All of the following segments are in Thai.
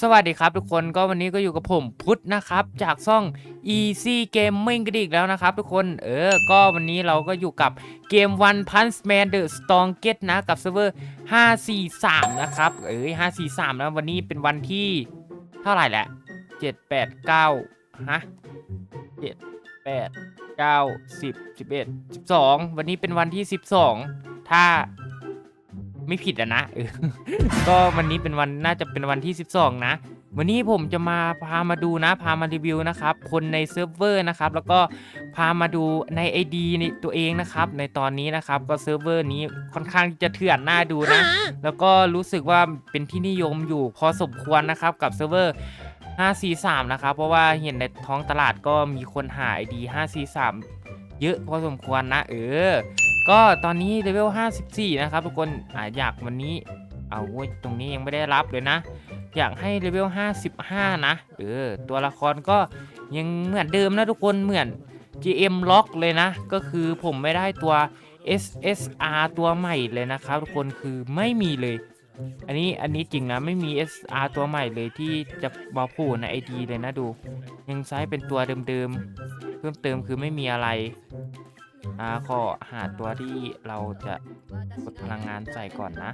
สวัสดีครับทุกคนก็วันนี้ก็อยู่กับผมพุทธนะครับ จากช่อง Easy Gaming กันอีกแล้วนะครับ ทุกคนเออ ก็วันนี้เราก็อยู่กับเกม One Punch Man The Strongest นะ กับเซิร์ฟเวอร์ 543 นะครับ เอ้ย543นะวันนี้เป็นวันที่เท่าไหร่แหละ 7 8 9 ฮะ 7 8 9 10 11 12 วันนี้เป็นวันที่ 12 ถ้า ไม่ผิดอะนะเออก็วันนี้เป็นวันน่าจะเป็นวันที่ 12 นะ วันนี้ผมจะมาพามาดูนะ พามารีวิวนะครับ คนในเซิร์ฟเวอร์นะครับ แล้วก็พามาดูใน ID ในตัวเองนะครับ ในตอนนี้นะครับ ก็เซิร์ฟเวอร์นี้ค่อนข้างจะเถื่อนน่าดูนะ แล้วก็รู้สึกว่าเป็นที่นิยมอยู่พอสมควรนะครับกับเซิร์ฟเวอร์ 543 นะครับ เพราะว่าเห็นในท้องตลาดก็มีคนหา ID 543 เยอะพอสมควรนะ เออ ก็ตอนนี้เลเวล 54 นะครับทุกคนออยากวันนี้ เอาเว้ยตรงนี้ยังไม่ได้รับเลยนะ อยากให้เลเวล 55 นะเออตัวละครก็ยังเหมือนเดิมนะทุกคนเหมือน GM ล็อกเลยนะ ก็คือผมไม่ได้ตัว SSR ตัวใหม่เลยนะครับทุกคนคือไม่มีเลย อันนี้อันนี้จริงนะไม่มี SR ตัวใหม่เลยที่จะมาผล่ใน ID เลยนะดู ยังใช้เป็นตัวเดิมๆเพิ่มเติมคือไม่มีอะไร อ่าขอหาตัวที่เราจะกดพลังงานใส่ก่อนนะ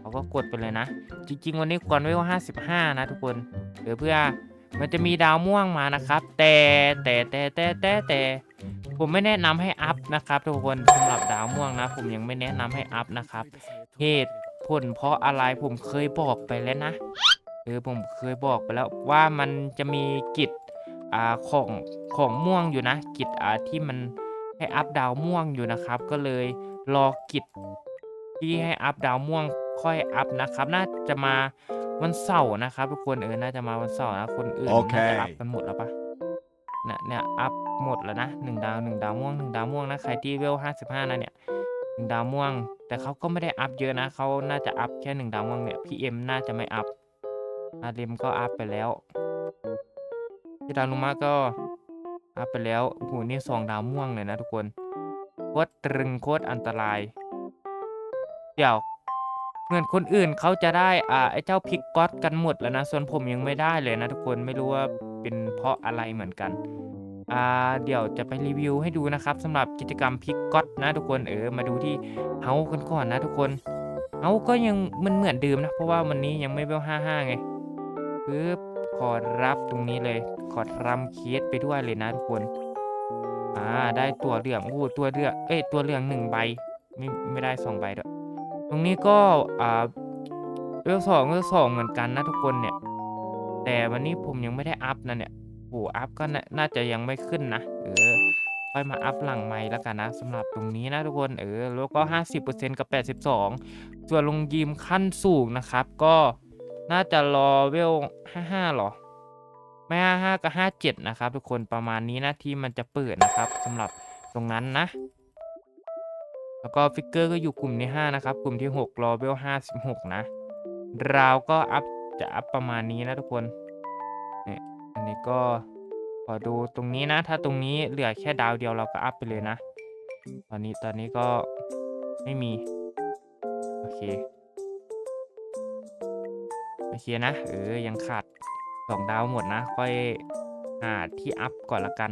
เราก็กดไปเลยนะ จริง ๆ วันนี้กวนไว้ว่า55 นะทุกคนเดี๋ยวเพื่อมันจะมีดาวม่วงมานะครับ แต่แต่แต่แต่แต่แต่ผมไม่แนะนำให้อัพนะครับ ทุกคนสำหรับดาวม่วงนะ ผมยังไม่แนะนำให้อัพนะครับ เหตุผลเพราะอะไรผมเคยบอกไปแล้วนะเออผมเคยบอกไปแล้วว่ามันจะมีกิจอ่าของของม่วงอยู่นะ กิจอ่าที่มัน ให้อัพดาวม่วงอยู่นะครับ ก็เลยรอกิจที่ให้อัพดาวม่วงค่อยอัพนะครับ น่าจะมาวันเสาร์นะครับ ทุกคนเออน่าจะมาวันเสาร์นะคนอื่นโอเคน่าจะอัพกันหมดแล้วปะเนี่ยเนี่ยอัพหมดแล้วนะหนึ่งดาวหนึ่งดาวม่วงหนึ่งดาวม่วงนะใครที่เวลห้าสิบห้านะเนี่ยหนึ่งดาวม่วง แต่เขาก็ไม่ได้อัพเยอะนะเขาน่าจะอัพแค่หนึ่งดาวม่วงเนี่ยพีเอ็มน่าจะไม่อัพอาเรมก็อัพไปแล้วที่ดาวนุมาก็ อัพไปแล้วโอ้โหนี่สองดาวม่วงเลยนะทุกคนโคตรตรึงโคตรอันตราย เดี๋ยวเหมือนคนอื่นเขาจะได้อ่าไอ้เจ้าพิกก๊อตกันหมดแล้วนะ ส่วนผมยังไม่ได้เลยนะทุกคนไม่รู้ว่าเป็นเพราะอะไรเหมือนกันอ่าเดี๋ยวจะไปรีวิวให้ดูนะครับสำหรับกิจกรรมพิกก๊อตนะทุกคนเออมาดูที่เฮากันก่อนนะทุกคนเฮาก็ยังมันเหมือนเดิมนะ เพราะว่าวันนี้ยังไม่เวลห้าห้าไงปึ๊บ ขอรับตรงนี้เลย ขอรำเคสไปด้วยเลยนะทุกคน อ่า ได้ตัวเหลืองโอ้โหตัวเหลืองเอ้ยตัวเหลืองหนึ่งใบ ไม่ไม่ได้สองใบด้วยตรงนี้ก็อ่าเวลสองเวลสองเหมือนกันนะทุกคนเนี่ย แต่วันนี้ผมยังไม่ได้อัพนะเนี่ยโอ้อัพก็น่าจะยังไม่ขึ้นนะเออค่อยมาอัพหลังไม้แล้วกันนะสำหรับตรงนี้นะทุกคนเออแล้วก็ 50%กับ 82 ส่วนลงยิมขั้นสูงนะครับก็ น่าจะรอเวล55หรอ ไม่55กับ57นะครับ ทุกคนประมาณนี้นะที่มันจะเปิดนะครับสำหรับตรงนั้นนะ แล้วก็ฟิกเกอร์ก็อยู่กลุ่มที่5นะครับ กลุ่มที่6รอเวล56นะ ราวก็อัพจะอัพประมาณนี้นะทุกคนเนี่ยอันนี้ก็ขอดูตรงนี้นะ ถ้าตรงนี้เหลือแค่ดาวเดียวเราก็อัพไปเลยนะ ตอนนี้ตอนนี้ก็ไม่มี โอเค เคนะ เออ ยังขาดสองดาวหมดนะ ค่อยหาที่อัพก่อนละกัน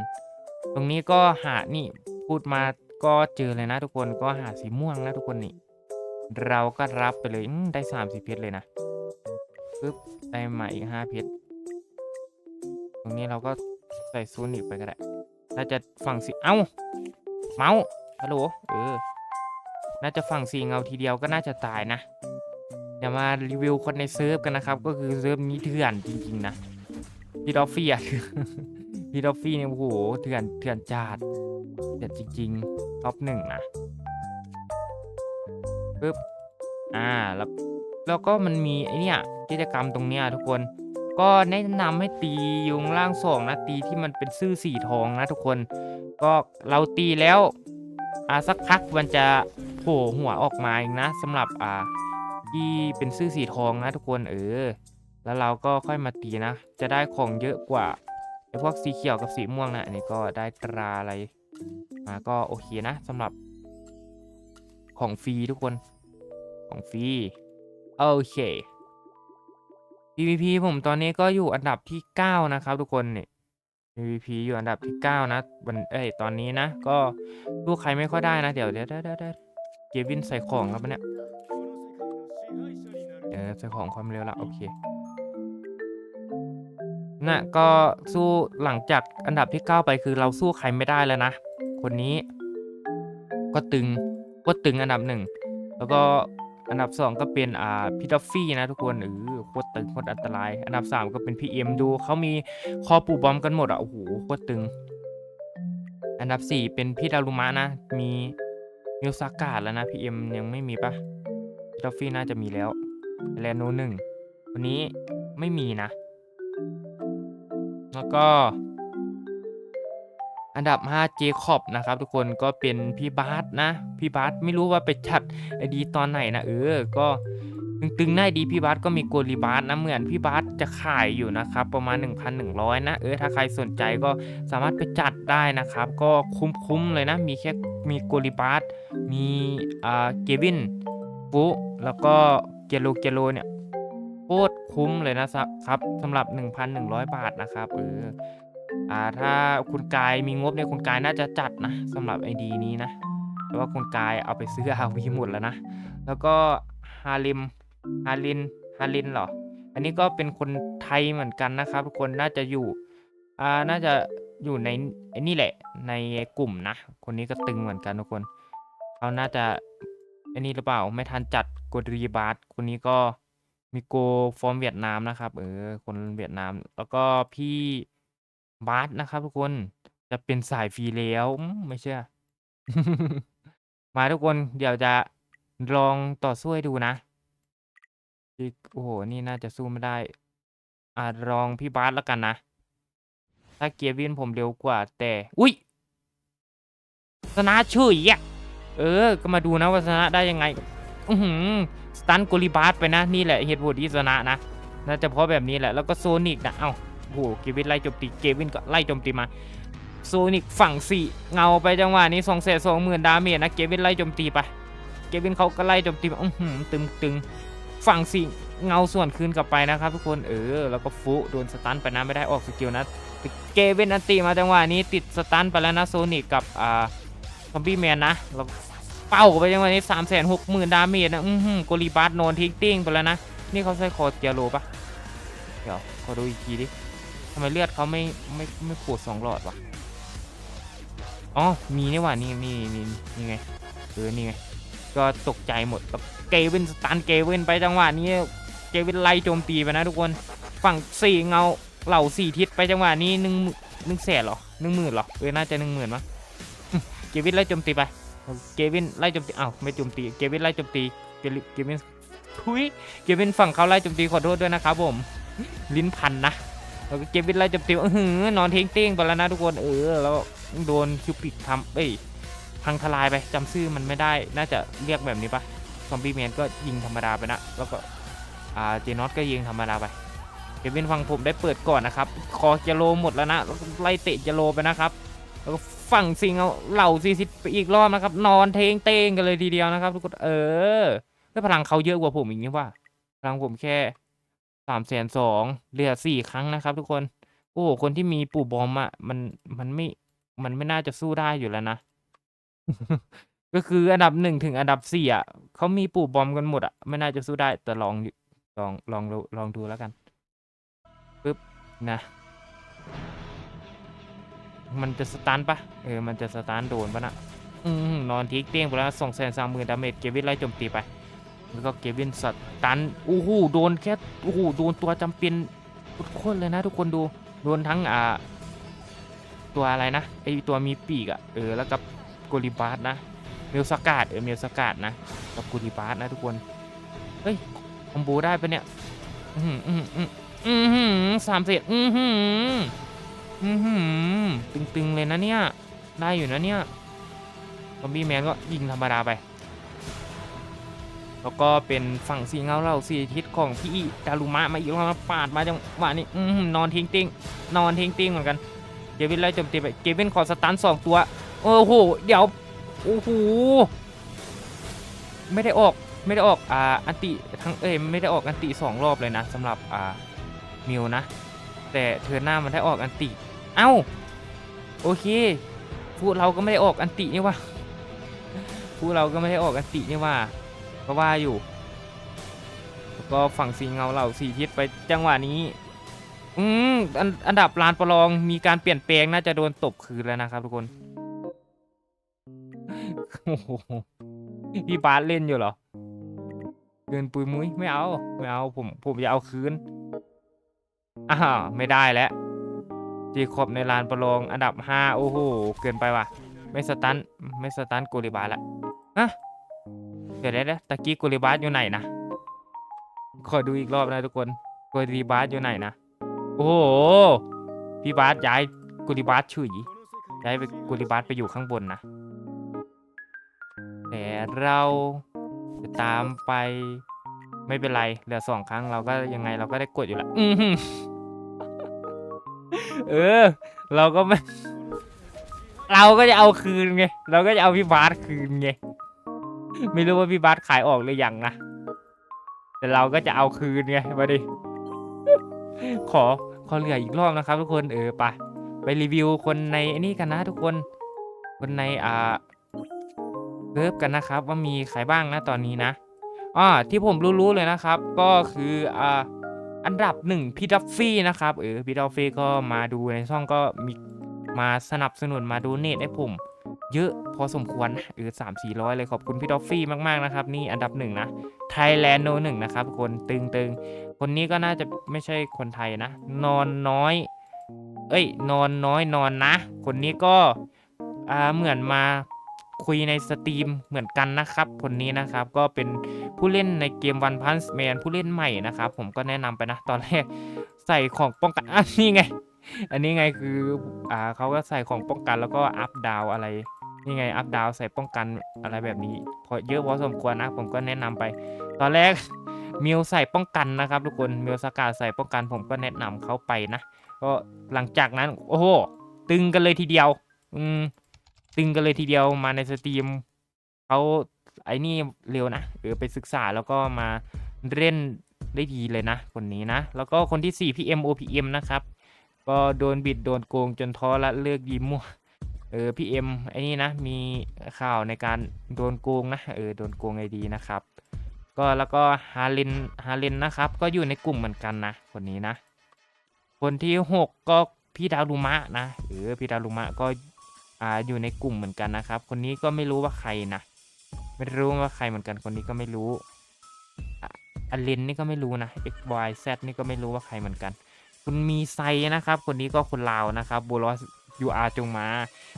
ตรงนี้ก็หา นี่ พูดมาก็เจอเลยนะทุกคน ก็หาสีม่วงนะทุกคนนี่ เราก็รับไปเลยได้สามสิบเพชรเลยนะปึ๊บ ได้มาอีกห้าเพชร ตรงนี้เราก็ใส่ซูนิกไปก็ได้น่าจะฝั่งสีเอ้า เมาส์ฮัลโหล เออ น่าจะฝั่งสีเงาทีเดียวก็น่าจะตายนะ ดี๋ยวมารีวิวคนในเซิร์ฟกันนะครับ ก็คือเซิร์ฟนี้เถื่อนจริงๆนะพี่ดอฟฟี่อะพี่ดอฟฟี่เนี่ยโอ้โหเถื่อนเถื่อนจัดเถื่อนจริงๆท็อปหนึ่งนะปึ๊บอ่าแล้วแล้วก็มันมีไอเนี่ยกิจกรรมตรงเนี้ยทุกคนก็แนะนำให้ตียุงล่างสองนะตีที่มันเป็นซื่อสีทองนะทุกคน ก็เราตีแล้วอ่าสักพักมันจะโผล่หัวออกมาเองนะสำหรับอ่า ที่เป็นซื่อสีทองนะทุกคนเออ แล้วเราก็ค่อยมาตีนะ จะได้ของเยอะกว่าไอ้พวกสีเขียวกับสีม่วงนะอันนี้ก็ได้ตราอะไรมาก็โอเคนะสำหรับ ของฟรีทุกคน ของฟรีโอเค PVP ผมตอนนี้ก็อยู่อันดับที่ 9 นะครับทุกคนเนี่ย PVP อยู่อันดับที่ 9 นะวันเอ้ยตอนนี้นะ ก็ลูกใครไม่ค่อยได้นะ เดี๋ยวเดี๋ยวเดี๋ยวเดี๋ยวเดี๋ยวเกวินใส่ของแล้วปะเนี่ย เดี๋ยวใส่ของความเร็วละโอเคน่ะก็สู้หลังจากอันดับที่ 9 ไปคือเราสู้ใครไม่ได้แล้วนะ คนนี้ก็ตึงก็ตึงอันดับหนึ่งแล้วก็อันดับ 2 ก็เป็นอ่าพี่ดอฟฟี่นะทุกคนเออโคตรตึงโคตรอันตราย อันดับ 3 ก็เป็นพี่เอ็มดูเขามีคอปูบอมกันหมดอะโอ้โหโคตรตึง อันดับ 4 เป็นพี่ดารุมะนะ มีมิวซากาดแล้วนะพี่เอ็มยังไม่มีปะพี่ดอฟฟี่น่าจะมีแล้ว แลนโนหนึ่งวันนี้ไม่มีนะ แล้วก็ อันดับ5เจคอบนะครับ ทุกคนก็เป็นพี่บาสนะ พี่บาสไม่รู้ว่าไปจัดไอดีตอนไหนนะเออ ก็ตึงๆได้ดีพี่บาสก็มีโกลีบาสนะเหมือนพี่บาสจะขายอยู่นะครับ ประมาณ 1,100 นะ เออถ้าใครสนใจก็สามารถไปจัดได้นะครับ ก็คุ้มๆเลยนะ มีแค่มีโกลีบาสมีอ่าเกวินฟุแล้วก็ เกโลเกโลเนี่ยโคตรคุ้มเลยนะครับสำหรับ 1,100 บาทนะครับเอออ่าถ้าคุณกายมีงบเนี่ยคุณกายน่าจะจัดนะสำหรับไอดีนี้นะแต่ว่าคุณกายเอาไปซื้ออาวีหมดแล้วนะ แล้วก็ฮาริมฮารินฮารินเหรอ อันนี้ก็เป็นคนไทยเหมือนกันนะครับทุกคนน่าจะอยู่อ่าน่าจะอยู่ในไอ้นี่แหละในกลุ่มนะ คนนี้ก็ตึงเหมือนกันทุกคนเขาน่าจะไอ้นี่หรือเปล่าไม่ทันจัด กดรีบาร์คนนี้ก็มีโกฟอร์มเวียดนามนะครับ เออ คนเวียดนาม แล้วก็พี่บาสนะครับ ทุกคนจะเป็นสายฟรีแล้วไม่เชื่อ มาทุกคนเดี๋ยวจะลองต่อสู้ให้ดูนะโอ้โห นี่น่าจะสู้ไม่ได้ อ่าลองพี่บาสแล้วกันนะ ถ้าเกียร์วินผมเร็วกว่า แต่ อุ้ยชนะเฉยอะเออ ก็มาดูนะว่าชนะได้ยังไง อือหือสตันโกลิบาสไปนะ นี่แหละเหตุผลที่ชนะนะน่าจะเพราะแบบนี้แหละแล้วก็โซนิกนะเอ้าโหเกวินไล่โจมตีเกวินก็ไล่โจมตีมาโซนิกฝั่งสี่เงาไปจังหวะนี้สองแสนสองหมื่นดาเมจนะเกวินไล่โจมตีไปเกวินเขาก็ไล่โจมตีมาอื้อหือตึงตึงฝั่งสี่เงาส่วนคืนกลับไปนะครับทุกคนเออแล้วก็ฟุโดนสตันไปนะไม่ได้ออกสกิลนะเกวินอันตีมาจังหวะนี้ติดสตันไปแล้วนะโซนิกกับอ่าซอมบี้แมนนะแล้ว เป้าไปจังหวะนี้สามแสนหกหมื่นดาเมจนะอือหือโกลีบาร์โนนทิ้งติ้งไปแล้วนะ นี่เขาใช้คอเจียโรปะเดี๋ยวขอดูอีกทีดิทำไมเลือดเขาไม่ไม่ไม่ปวดสองหลอดวะอ๋อ มีนี่หว่านี่นี่นี่นี่ไงเออนี่ไง ก็ตกใจหมดกับเกวินสตันเกวินไปจังหวะนี้เกวินไล่โจมตีไปนะทุกคน ฝั่งสี่เงาเหล่าสี่ทิศไปจังหวะนี้หนึ่งหนึ่งแสนหรอหนึ่งหมื่นหรอเออน่าจะหนึ่งหมื่นมั้งเกวินไล่โจมตีไป เกวินไล่โจมตีอ้าวไม่โจมตีเกวินไล่โจมตีเกวินทุยเกวินฝั่งเขาไล่โจมตีขอโทษด้วยนะครับผมลิ้นพันนะแล้วก็เกวินไล่จับติวอื้อนอนเทงเต้งไปแล้วนะทุกคนเออแล้วโดนคิวปิกทำเอ้ยพังทลายไปจำชื่อมันไม่ได้น่าจะเรียกแบบนี้ปะซอมบี้แมนก็ยิงธรรมดาไปนะแล้วก็อ่าเจนอตก็ยิงธรรมดาไปเกวินฟังผมได้เปิดก่อนนะครับคอเจโลหมดแล้วนะไล่เตะเจโลไปนะครับ แล้วก็ฝั่งสิงเอาเหล่าซีซิไปอีกรอบนะครับ นอนเทงเต้งกันเลยทีเดียวนะครับทุกคนเออแล้วพลังเขาเยอะกว่าผมอีกนี่ว่าพลังผมแค่สามแสนสองเหลือสี่ครั้งนะครับ ทุกคน โอ้โหคนที่มีปู่บอมอะมันมันไม่มันไม่น่าจะสู้ได้อยู่แล้วนะ ก็คืออันดับหนึ่งถึงอันดับสี่อะเขามีปู่บอมกันหมดอะไม่น่าจะสู้ได้แต่ลองลองลองลองลองดูแล้วกันปึ๊บนะ มันจะสตันปะเออ มันจะสตันโดนปะนะอืมนอนทิ้งเตี้ยงไปแล้วสองแสนสามหมื่นดาเมจเกวินไล่โจมตีไป แล้วก็เกวินสตันโอ้โหโดนแค่โอ้โหโดนตัวจำเป็นโคตรเลยนะทุกคนดู โดนทั้งอ่า ตัวอะไรนะ ไอตัวมีปีกอะเออ แล้วกับโกลิบาสนะ เมลสกาดเออ เมลสกาดนะ กับโกลิบาสนะทุกคน เฮ้ย คอมโบได้ปะเนี่ย อือหืออือหืออือหือสามเศษอือหื อือหือตึงๆเลยนะเนี่ย ได้อยู่นะเนี่ย ซอมบี้แมนก็ยิงธรรมดาไป แล้วก็เป็นฝั่งสีเงาเราสีทิศของพี่ดารุมะมาอีกแล้วมาปาดมาจังหวะนี้อืมนอนทิ้งติ้งนอนทิ้งติ้งเหมือนกันเกวินไล่จมตีไปเกวินขอสตันสองตัว โอ้โห เดี๋ยว โอ้โห ไม่ได้ออก ไม่ได้ออก อ่า อันติทั้ง เอ้ย ไม่ได้ออกอันติสองรอบเลยนะสำหรับ อ่า มิวนะ แต่เธอหน้ามันได้ออกอันติ เอ้า โอเคพูดเราก็ไม่ได้ออกอันตินี่ว่าพูดเราก็ไม่ได้ออกอันตินี่ว่าก็ว่าอยู่แล้วก็ฝั่งสีเงาเหล่าสีทิศไปจังหวะนี้ อืมอันอันดับลานประลองมีการเปลี่ยนแปลงน่าจะโดนตบคืนแล้วนะครับทุกคนโอ้โหพี่บาสเล่นอยู่เหรอ เกินปุยมุ้ยไม่เอา ไม่เอาผมผมจะเอาคืนอ่าวไม่ได้แล้ว จีคอบในลานประลองอันดับห้าโอ้โห เกินไปว่ะ ไม่สตันไม่สตันโกลิบาสละฮะเดี๋ยวเดี๋ยวเดี๋ยวตะกี้โกลิบาสอยู่ไหนนะ ขอดูอีกรอบนะทุกคนโกลิบาสอยู่ไหนนะ โอ้โห พี่บาสย้ายโกลิบาสฉุยย้ายไปโกลิบาสไปอยู่ข้างบนนะ แต่เราจะตามไปไม่เป็นไร เหลือสองครั้งเราก็ยังไงเราก็ได้กดอยู่ละอือ เออ เราก็ไม่ เราก็จะเอาคืนไง เราก็จะเอาพี่บาสคืนไง ไม่รู้ว่าพี่บาสขายออกหรือยังนะ แต่เราก็จะเอาคืนไงมาดิ ขอ ขอเหลืออีกรอบนะครับทุกคน เออไปไปรีวิวคนในไอ้นี่กันนะทุกคน คนในอ่าเลิฟกันนะครับ ว่ามีใครบ้างนะตอนนี้นะอ่าที่ผมรู้ๆเลยนะครับ ก็คืออ่า อันดับหนึ่งพี่ดัฟฟี่นะครับเออพี่ดัฟฟี่ก็มาดูในช่องก็มีมาสนับสนุนมาดูเนตให้ผม เยอะพอสมควรนะเออสามสี่ร้อยเลยขอบคุณพี่ดอฟฟี่มากๆนะครับ นี่อันดับหนึ่งนะไทยแลนด์โนหนึ่งนะครับคนตึงตึงๆคนนี้ก็น่าจะไม่ใช่คนไทยนะ นอนน้อย เอ้ย นอนน้อยนอนนะ คนนี้ก็อ่าเหมือนมา คุยในสตรีมเหมือนกันนะครับ คนนี้นะครับก็เป็นผู้เล่นในเกม One Punch Man ผู้เล่นใหม่นะครับ ผมก็แนะนำไปนะ ตอนแรกใส่ของป้องกันอะนี่ไง อันนี้ไงคืออ่าเขาก็ใส่ของป้องกันแล้วก็อัพดาวอะไรนี่ไงอัพดาวใส่ป้องกันอะไรแบบนี้ พอเยอะพอสมควรนะ ผมก็แนะนำไป ตอนแรกมิวใส่ป้องกันนะครับ ทุกคนมิวสกาใส่ป้องกัน ผมก็แนะนำเขาไปนะก็หลังจากนั้น โอ้โหตึงกันเลยทีเดียว อืม ตึงกันเลยทีเดียวมาในสตรีมเขาไอ้นี่เร็วนะเออไปศึกษาแล้วก็มาเล่นได้ดีเลยนะคนนี้นะ แล้วก็คนที่ 4 PM OPM นะครับ ก็โดนบิดโดนโกงจนท้อละเลิกยิ้มมั่วเออพี่เอ็มไอ้นี่นะมีข่าวในการโดนโกงนะเออโดนโกงไอดีนะครับ ก็แล้วก็ฮาเลนฮาเลนนะครับ ก็อยู่ในกลุ่มเหมือนกันนะคนนี้นะ คนที่หกก็พี่ดาวลุมะนะเออพี่ดาวลุมะก็ อ่าอยู่ในกลุ่มเหมือนกันนะครับ คนนี้ก็ไม่รู้ว่าใครนะไม่รู้ว่าใครเหมือนกันคนนี้ก็ไม่รู้อะอเลนนี่ก็ไม่รู้นะ x y z นี่ก็ไม่รู้ว่าใครเหมือนกัน คุณมีไซนะครับ คนนี้ก็คนลาวนะครับบูลอสยูอาจงมา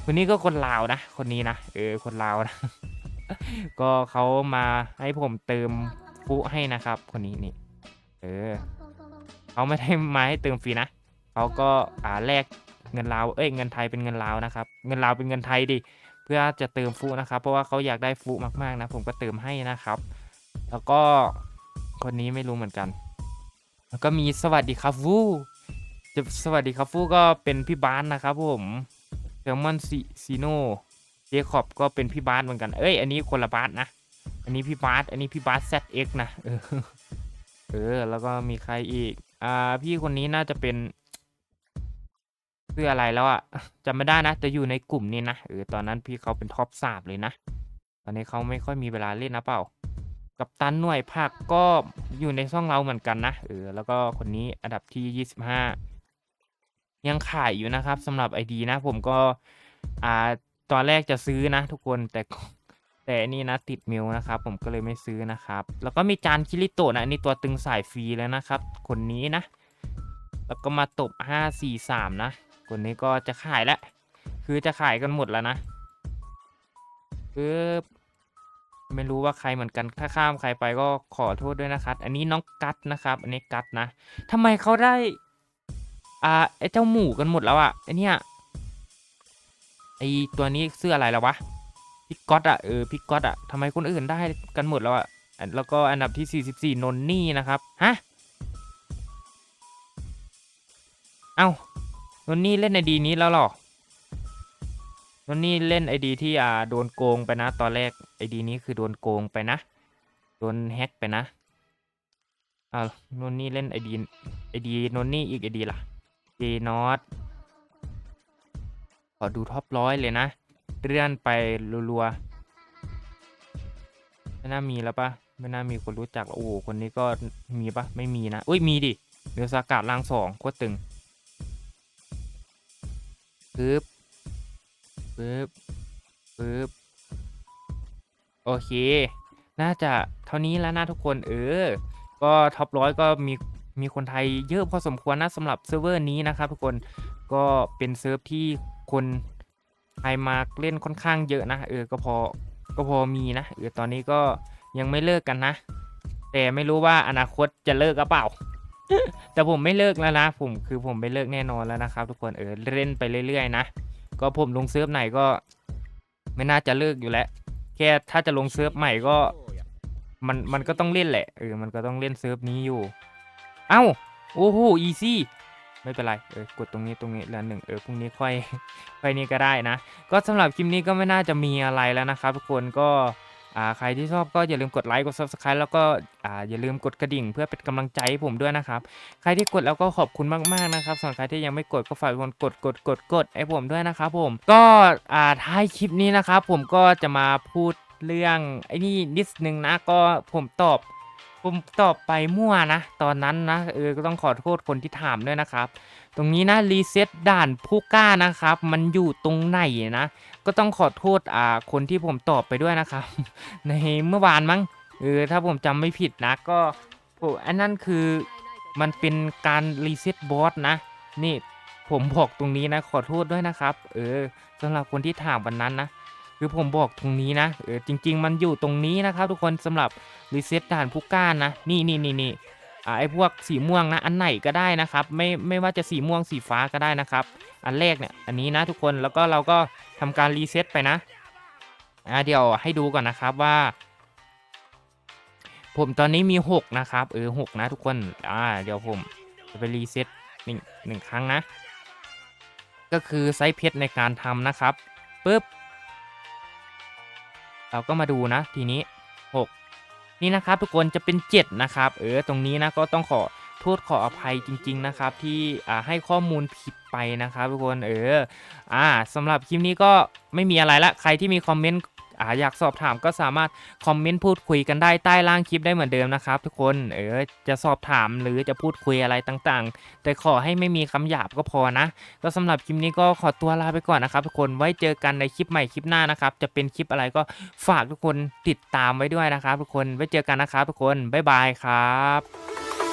คนนี้ก็คนลาวนะ คนนี้นะเออคนลาวนะก็เขามาให้ผมเติมฟุให้นะครับ คนนี้นี่เออเขาไม่ได้มาให้เติมฟรีนะเขาก็อ่าแลก เงินลาวเอ้ยเงินไทยเป็นเงินลาวนะครับเงินลาวเป็นเงินไทยดิเพื่อจะเติมฟุนะครับ เพราะว่าเขาอยากได้ฟุมากๆนะผมก็เติมให้นะครับ แล้วก็คนนี้ไม่รู้เหมือนกัน แล้วก็มีสวัสดีครับฟูจะสวัสดีครับฟูก็เป็นพี่บาสนะครับผมเซลมอนซีซีโนเจคอบก็เป็นพี่บาสเหมือนกัน เอ้ย อันนี้คนละบาสนะ อันนี้พี่บาส อันนี้พี่บาส ZX นะ เออเออแล้วก็มีใครอีก อ่า พี่คนนี้น่าจะเป็น ชื่ออะไรแล้วอะจำไม่ได้นะแต่อยู่ในกลุ่มนี้นะเออตอนนั้นพี่เขาเป็นท็อปสามเลยนะ ตอนนี้เขาไม่ค่อยมีเวลาเล่นนะเปล่า กับตันหน่วยผักก็อยู่ในช่องเราเหมือนกันนะเออแล้วก็คนนี้อันดับที่ 25 ยังขายอยู่นะครับสำหรับ ID นะ ผมก็อ่าตอนแรกจะซื้อนะ ทุกคนแต่แต่นี่นะติดมิวนะครับผมก็เลยไม่ซื้อนะครับ แล้วก็มีจานคิริโตะนะนนี้ตัวตึงสายฟรีแล้วนะครับ คนนี้นะ แล้วก็มาตบ 5 4 3 นะ คนนี้ก็จะขายแล้วคือจะขายกันหมดแล้วนะปึ๊บไม่รู้ว่าใครเหมือนกันถ้าข้ามใครไปก็ขอโทษด้วยนะครับ อันนี้น้องกัดนะครับ อันนี้กัดนะทำไมเขาได้ อ่าไอเจ้าหมูกันหมดแล้วอะไอเนี่ยไอตัวนี้เสื้ออะไรแล้ววะพี่ก๊อตอะเออพี่ก๊อตอะทำไมคนอื่นได้กันหมดแล้วอะอันแล้วก็อันดับที่ 44 นนนี่นะครับ ฮะ เอ้า นนนี่เล่นไอดีนี้แล้วหรอนนนี่เล่นไอดีที่อ่าโดนโกงไปนะ ตอนแรกไอดีนี้คือโดนโกงไปนะ โดนแฮ็กไปนะอ้านนนี่เล่นไอดีไอดีนนนี่อีกไอดีล่ะเจนอตขอดูท็อปร้อยเลยนะ เลื่อนไปรัวๆไม่น่ามีแล้วปะไม่น่ามีคนรู้จัก โอ้โหคนนี้ก็มีปะไม่มีนะ อุ้ยมีดิเดือสากาดล่างสองโคตรตึง ปึ๊บปึ๊บปึ๊บโอเค น่าจะเท่านี้แล้วนะทุกคนเออ ก็ท็อปร้อยก็มีมีคนไทยเยอะพอสมควรนะสำหรับเซิร์ฟเวอร์นี้นะครับทุกคนก็เป็นเซิร์ฟที่คนไทยมาเล่นค่อนข้างเยอะนะเออก็พอก็พอมีนะเออตอนนี้ก็ยังไม่เลิกกันนะ แต่ไม่รู้ว่าอนาคตจะเลิกหรือเปล่า แต่ผมไม่เลิกแล้วนะผมคือผมไม่เลิกแน่นอนแล้วนะครับ ทุกคนเออเล่นไปเรื่อยๆนะก็ผมลงเซิร์ฟไหนก็ ไม่น่าจะเลิกอยู่แล้วแค่ถ้าจะลงเซิร์ฟใหม่ก็ มันมันก็ต้องเล่นแหละเออมันก็ต้องเล่นเซิร์ฟนี้อยู่ เอ้าโอ้โหอีซี่ไม่เป็นไร เออกดตรงนี้ตรงนี้แล้วหนึ่งเออพรุ่งนี้ค่อยค่อยนี้ก็ได้นะ ก็สำหรับคลิปนี้ก็ไม่น่าจะมีอะไรแล้วนะครับทุกคนก็ อ่าใครที่ชอบก็อย่าลืมกดไลค์กด subscribe แล้วก็อ่าอย่าลืมกดกระดิ่ง เพื่อเป็นกำลังใจให้ผมด้วยนะครับ ใครที่กดแล้วก็ขอบคุณมากๆนะครับส่วนใครที่ยังไม่กดก็ฝากทุกคนกดกดกดกดให้ผมด้วยนะครับผมก็อ่าท้ายคลิปนี้นะครับผมก็จะมาพูดเรื่องไอ้นี่นิดนึงนะก็ผมตอบ ผมตอบไปมั่วนะ ตอนนั้นนะเออก็ต้องขอโทษคนที่ถามด้วยนะครับ ตรงนี้นะรีเซ็ตด่านผู้กล้านะครับ มันอยู่ตรงไหนนะ ก็ต้องขอโทษอ่าคนที่ผมตอบไปด้วยนะครับ ในเมื่อวานมั้งเออถ้าผมจำไม่ผิดนะก็โอ้อันนั้นคือมันเป็นการรีเซ็ตบอสนะ นี่ผมบอกตรงนี้นะขอโทษด้วยนะครับ เออสำหรับคนที่ถามวันนั้นนะ คือผมบอกตรงนี้นะเออจริง ๆ มันอยู่ตรงนี้นะครับทุกคนสำหรับรีเซ็ตด่านผู้ก้านนะ นี่นี่นี่นี่อ่าไอพวกสีม่วงนะอันไหนก็ได้นะครับ ไม่ไม่ว่าจะสีม่วงสีฟ้าก็ได้นะครับ อันแรกเนี่ยอันนี้นะทุกคนแล้วก็เราก็ทำการรีเซ็ตไปนะอ่าเดี๋ยวให้ดูก่อนนะครับว่า ผมตอนนี้มี 6 นะครับ เออหกนะทุกคนอ่าเดี๋ยวผมจะไปรีเซ็ตหนึ่งหนึ่งครั้งนะ ก็คือไซส์เพชรในการทำนะครับปุ๊บ เราก็มาดูนะทีนี้ 6 นี่นะครับทุกคนจะเป็น 7 นะครับ เออตรงนี้นะก็ต้องขอโทษขออภัยจริง ๆ นะครับ ที่ให้ข้อมูลผิดไปนะครับ ทุกคนเอออ่าสำหรับคลิปนี้ก็ไม่มีอะไรละใครที่มีคอมเมนต์ อ่าอยากสอบถามก็สามารถคอมเมนต์พูดคุยกันได้ใต้ล่างคลิปได้เหมือนเดิมนะครับทุกคนเออจะสอบถามหรือจะพูดคุยอะไรต่างๆ แต่ขอให้ไม่มีคำหยาบก็พอนะ ก็สำหรับคลิปนี้ก็ขอตัวลาไปก่อนนะครับทุกคนไว้เจอกันในคลิปใหม่คลิปหน้านะครับ จะเป็นคลิปอะไรก็ฝากทุกคนติดตามไว้ด้วยนะครับทุกคนไว้เจอกันนะครับทุกคนบ๊ายบายครับ